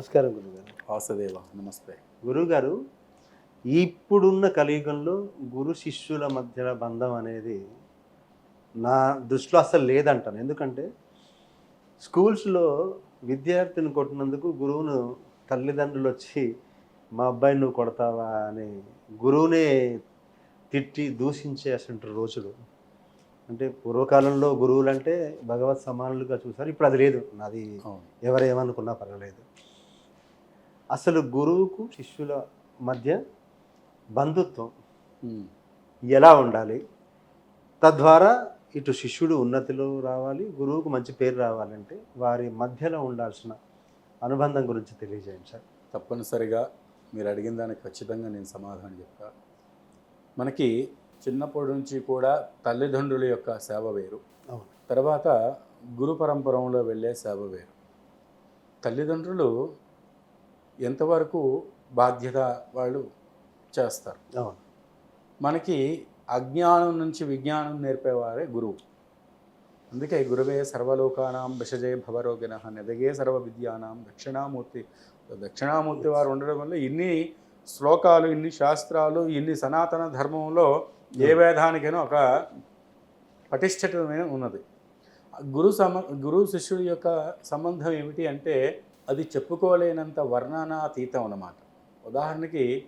నమస్కారం గురుగారు. వాసుదేవ నమస్తే. గురుగారు ఇప్పుడున్న కలియుగంలో గురు శిష్యుల మధ్య బంధం అనేది నా దృష్టిలో అసలు లేదంటాను. ఎందుకంటే స్కూల్స్లో విద్యార్థిని కొట్టినందుకు గురువును తల్లిదండ్రులు వచ్చి మా అబ్బాయిని నువ్వు కొడతావా? అని గురువునే తిట్టి దూషించే అసలు రోజులు. అంటే పూర్వకాలంలో గురువులు అంటే భగవత్ సమానులుగా చూసారు. ఇప్పుడు అది లేదు. నాది ఎవరేమనుకున్నా పర్వాలేదు. అసలు గురువుకు శిష్యుల మధ్య బంధుత్వం. ఎలా ఉండాలి? తద్వారా ఇటు శిష్యుడు ఉన్నతిలో రావాలి గురువుకు మంచి పేరు రావాలంటే వారి మధ్యలో ఉండాల్సిన అనుబంధం గురించి తెలియజేయండి సార్. తప్పనిసరిగా మీరు అడిగిన దానికి ఖచ్చితంగా నేను సమాధానం చెప్తా. మనకి చిన్నప్పటి నుంచి కూడా తల్లిదండ్రుల యొక్క సేవ వేరు. తర్వాత గురు పరంపరంలో వెళ్ళే సేవ వేరు. తల్లిదండ్రులు ఎంతవరకు బాధ్యత వాళ్ళు చేస్తారు? అవును. మనకి అజ్ఞానం నుంచి విజ్ఞానం నేర్పేవారే గురువు. అందుకే గురువే సర్వలోకానాం విషజయ భవరోగిన నెదగే సర్వ విద్యానాం దక్షిణామూర్తి. దక్షిణామూర్తి వారు ఉండడం వల్ల ఇన్ని శ్లోకాలు ఇన్ని శాస్త్రాలు ఇన్ని సనాతన ధర్మంలో ఏ వేదానికైనా ఒక పటిష్టమైన ఉన్నది. గురు సమ గురు శిష్యుడి యొక్క సంబంధం ఏమిటి అంటే అది చెప్పుకోలేనంత వర్ణనాతీతం అన్నమాట. ఉదాహరణకి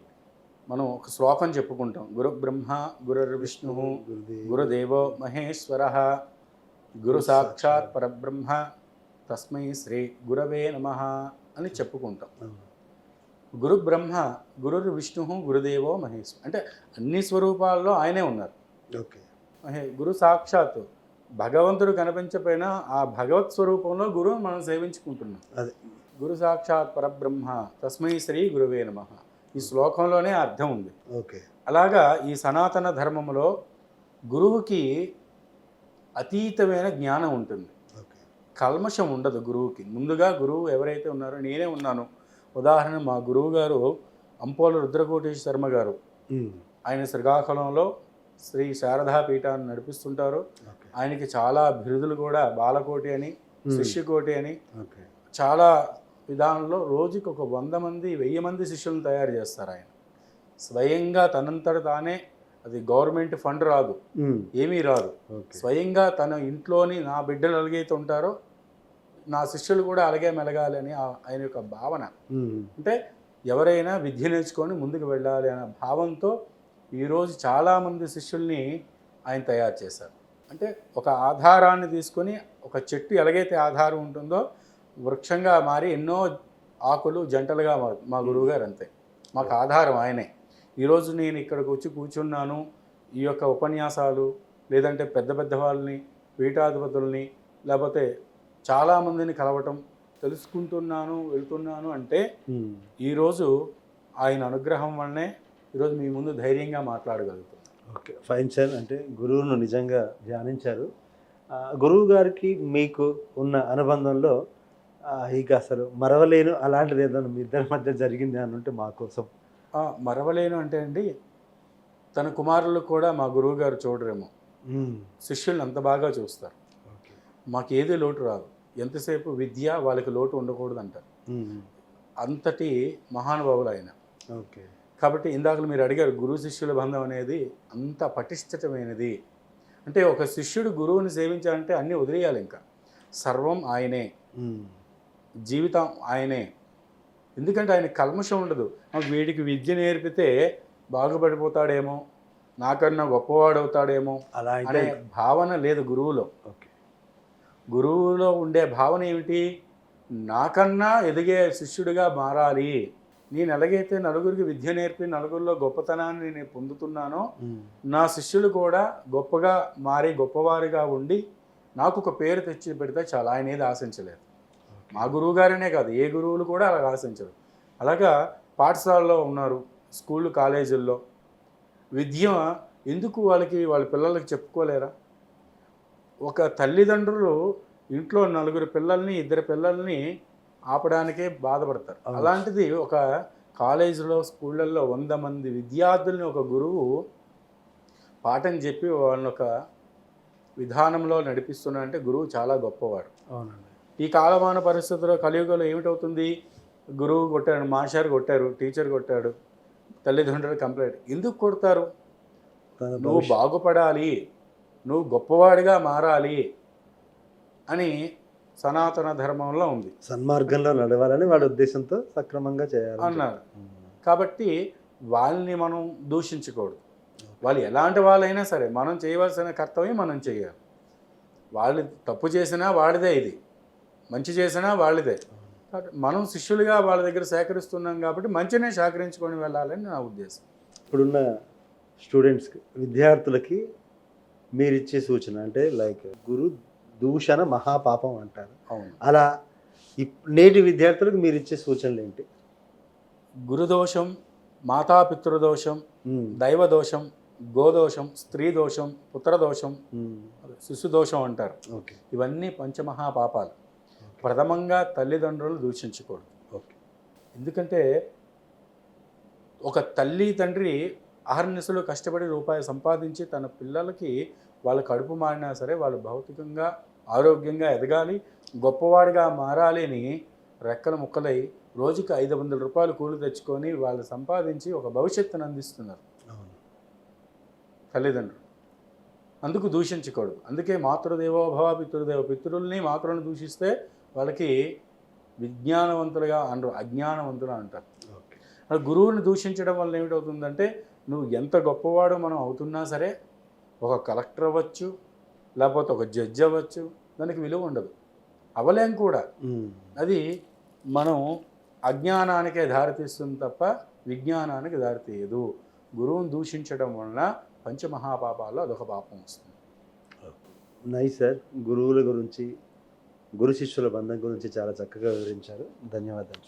మనం ఒక శ్లోకం చెప్పుకుంటాం. గురు బ్రహ్మ గురు విష్ణు గురుదేవ్ మహేశ్వర గురు సాక్షాత్ పరబ్రహ్మ తస్మై శ్రీ గురవే నమ అని చెప్పుకుంటాం. గురు బ్రహ్మ గురు విష్ణు గురుదేవో మహేశ్వర అంటే అన్ని స్వరూపాల్లో ఆయనే ఉన్నారు. ఓకే. మహే గురు సాక్షాత్. భగవంతుడు కనిపించకపోయినా ఆ భగవత్ స్వరూపంలో గురువు మనం సేవించుకుంటున్నాం. అదే. గురు సాక్షాత్ పరబ్రహ్మ తస్మై శ్రీ గురువే నమ. ఈ శ్లోకంలోనే అర్థం ఉంది. ఓకే. అలాగా ఈ సనాతన ధర్మంలో గురువుకి అతీతమైన జ్ఞానం ఉంటుంది. ఓకే. కల్మషం ఉండదు గురువుకి. ముందుగా గురువు ఎవరైతే ఉన్నారో నేనే ఉన్నాను. ఉదాహరణ మా గురువు గారు అంపోల రుద్రకోటేశ్వర శర్మ గారు. ఆయన శ్రీకాకుళంలో శ్రీ శారదా పీఠాన్ని నడిపిస్తుంటారు. ఆయనకి చాలా బిరుదులు కూడా బాలకోటి అని. శిష్యకోటి అని ఓకే. చాలా విధానంలో రోజుకి ఒక వంద మంది వెయ్యి మంది శిష్యులను తయారు చేస్తారు ఆయన. స్వయంగా తనంతట తానే అది గవర్నమెంట్ ఫండ్ రాదు. ఏమీ రాదు. స్వయంగా తన ఇంట్లోని నా బిడ్డలు ఎలాగైతే ఉంటారో నా శిష్యులు కూడా అలాగే మెలగాలి అని ఆయన యొక్క భావన. అంటే ఎవరైనా విద్య నేర్చుకొని ముందుకు వెళ్ళాలి అనే భావంతో ఈరోజు చాలామంది శిష్యుల్ని ఆయన తయారు చేశారు. అంటే ఒక ఆధారాన్ని తీసుకొని ఒక చెట్టు ఎలాగైతే ఆధారం ఉంటుందో వృక్షంగా మారి ఎన్నో ఆకులు జంటలుగా మారు మా గురువుగారు అంతే మాకు ఆధారం ఆయనే. ఈరోజు నేను ఇక్కడికి వచ్చి కూర్చున్నాను. ఈ యొక్క ఉపన్యాసాలు లేదంటే పెద్ద పెద్ద వాళ్ళని పీఠాధిపతుల్ని లేకపోతే చాలామందిని కలవటం తెలుసుకుంటున్నాను వెళ్తున్నాను అంటే. ఈరోజు ఆయన అనుగ్రహం వల్లనే ఈరోజు మీ ముందు ధైర్యంగా మాట్లాడగలుగుతున్నాను ఓకే ఫైన్ సార్. అంటే గురువును నిజంగా ధ్యానించారు. గురువు గారికి మీకు ఉన్న అనుబంధంలో ఇక అసలు మరవలేను. అలాంటిది ఏదైనా మీ ఇద్దరి మధ్య జరిగింది అని ఉంటే మా కోసం. మరవలేను అంటే అండి తన కుమారులు కూడా మా గురువు గారు చూడరేమో. శిష్యుల్ని అంత బాగా చూస్తారు. మాకు ఏది లోటు రాదు. ఎంతసేపు విద్య వాళ్ళకి లోటు ఉండకూడదు అంటారు. అంతటి మహానుభావులు ఆయన. ఓకే. కాబట్టి ఇందాక మీరు అడిగారు గురు శిష్యుల బంధం అనేది అంత పటిష్టమైనది. అంటే ఒక శిష్యుడు గురువుని సేవించాలంటే అన్నీ వదిలేయాలి ఇంకా. సర్వం ఆయనే. జీవితం ఆయనే. ఎందుకంటే ఆయన కల్మషం ఉండదు. వీడికి విద్య నేర్పితే బాగుపడిపోతాడేమో నాకన్నా గొప్పవాడవుతాడేమో అలా అనే భావన లేదు గురువులో. ఓకే. గురువులో ఉండే భావన ఏమిటి? నాకన్నా ఎదిగే శిష్యుడిగా మారాలి. నేను ఎలాగైతే నలుగురికి విద్య నేర్పి నలుగురిలో గొప్పతనాన్ని నేను పొందుతున్నానో. నా శిష్యులు కూడా గొప్పగా మారి గొప్పవారిగా ఉండి నాకు ఒక పేరు తెచ్చి పెడితే చాలా ఆయన ఏది ఆశించలేదు మా గురువు గారనే కాదు ఏ గురువులు కూడా అలా ఆశించరు. అలాగా పాఠశాలలో ఉన్నారు స్కూళ్ళు కాలేజీల్లో. విద్య ఎందుకు వాళ్ళకి వాళ్ళ పిల్లలకి చెప్పుకోలేరా? ఒక తల్లిదండ్రులు ఇంట్లో నలుగురు పిల్లల్ని ఇద్దరు పిల్లల్ని ఆపడానికే బాధపడతారు. అలాంటిది ఒక కాలేజీలో స్కూళ్ళల్లో వంద మంది విద్యార్థుల్ని ఒక గురువు పాఠం చెప్పి వాళ్ళని ఒక విధానంలో నడిపిస్తున్నాడంటే గురువు చాలా గొప్పవాడు. అవునండి. ఈ కాలమాన పరిస్థితుల్లో కలియుగంలో ఏమిటవుతుంది? గురువు కొట్టాడు మాస్టర్ కొట్టారు టీచర్ కొట్టాడు తల్లిదండ్రులు కంప్లైంట్ ఎందుకు కొడతారు? నువ్వు బాగుపడాలి నువ్వు గొప్పవాడిగా మారాలి అని సనాతన ధర్మంలో ఉంది. సన్మార్గంలో నడవాలని వాడి ఉద్దేశంతో సక్రమంగా చేయాలి అన్నారు. కాబట్టి వాళ్ళని మనం దూషించకూడదు. వాళ్ళు ఎలాంటి వాళ్ళైనా సరే మనం చేయవలసిన కర్తవ్యం మనం చేయాలి. వాళ్ళు తప్పు చేసినా వాడిదే ఇది. మంచి చేసినా వాళ్ళదే. మనం శిష్యులుగా వాళ్ళ దగ్గర సేకరిస్తున్నాం కాబట్టి మంచినే సేకరించుకొని వెళ్ళాలని నా ఉద్దేశం. ఇప్పుడున్న స్టూడెంట్స్కి విద్యార్థులకి మీరు ఇచ్చే సూచన అంటే లైక్ గురు దూషణ మహాపాపం అంటారు. అవును. అలా నేటి విద్యార్థులకు మీరు ఇచ్చే సూచనలు ఏంటి? గురుదోషం మాతాపితృదోషం దైవదోషం గోదోషం స్త్రీ దోషం పుత్రదోషం శిశుదోషం అంటారు. ఓకే. ఇవన్నీ పంచమహాపాపాలు. ప్రథమంగా తల్లిదండ్రులు దూషించకూడదు. ఓకే. ఎందుకంటే ఒక తల్లి తండ్రి అహర్నిశలు కష్టపడి రూపాయి సంపాదించి తన పిల్లలకి వాళ్ళ కడుపు మారినా సరే వాళ్ళు భౌతికంగా ఆరోగ్యంగా ఎదగాలి గొప్పవాడిగా మారాలి అని రెక్కల ముక్కలై రోజుకి ఐదు వందల రూపాయలు కూలి తెచ్చుకొని వాళ్ళు సంపాదించి ఒక భవిష్యత్తును అందిస్తున్నారు. అవును. తల్లిదండ్రులు. అందుకు దూషించకూడదు. అందుకే మాతృదేవో భవ పితృదేవ పితృల్ని మాతృలను దూషిస్తే వాళ్ళకి విజ్ఞానవంతులుగా అనరు అజ్ఞానవంతులు అంటారు. ఓకే. అలా గురువుని దూషించడం వల్ల ఏమిటవుతుందంటే నువ్వు ఎంత గొప్పవాడు మనం అవుతున్నా సరే ఒక కలెక్టర్ అవ్వచ్చు లేకపోతే ఒక జడ్జి అవ్వచ్చు దానికి విలువ ఉండదు. అవలేం కూడా. అది మనం అజ్ఞానానికే దారితీస్తుంది తప్ప విజ్ఞానానికి దారితీయదు. గురువుని దూషించడం వలన పంచమహాపాపాల్లో అదొక పాపం వస్తుంది. Nice sir. గురువుల గురించి గురు శిష్యుల బంధం గురించి చాలా చక్కగా వివరించారు. ధన్యవాదాలు.